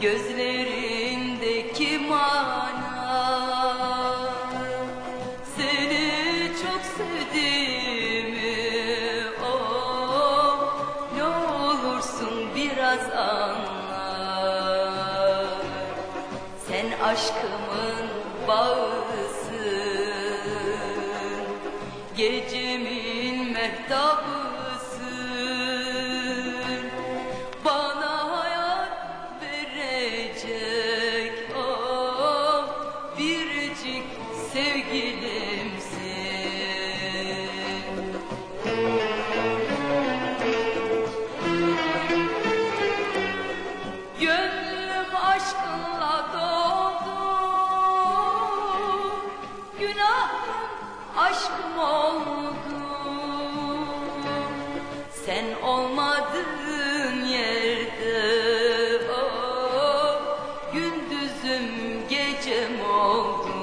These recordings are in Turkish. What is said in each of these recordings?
Gözlerindeki mana. Seni çok sevdiğimi oh, Ne olursun biraz anla. Sen aşkımın bağısın Gecemin mehtabısın Sen olmadığın yerde oh, Gündüzüm gecem oldu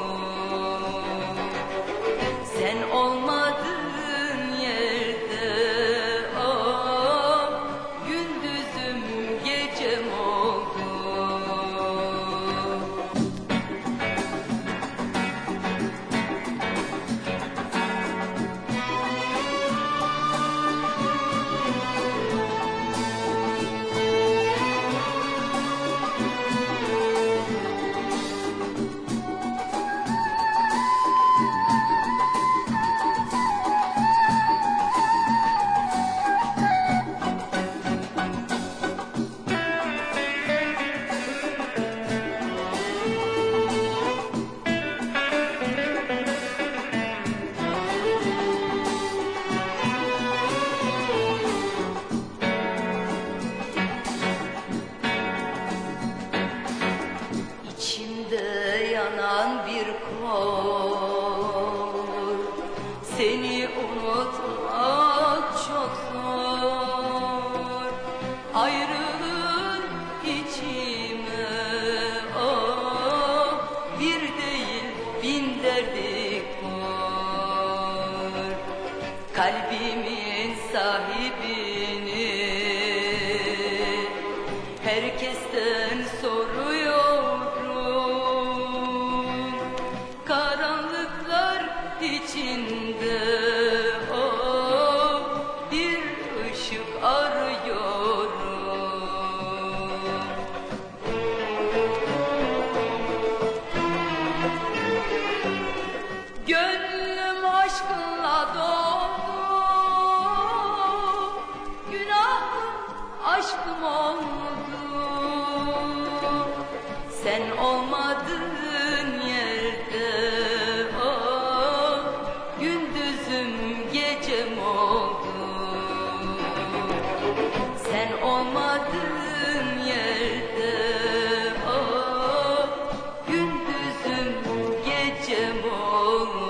Seni unutmak çok zor. Ayrılığın içime oh, Bir değil bin derdi kor Kalbimin sahibini Sen olmadın yerde. Oh, Gündüzüm gecem oldu. Sen olmadın yerde. Oh, Gündüzüm gecem oldu.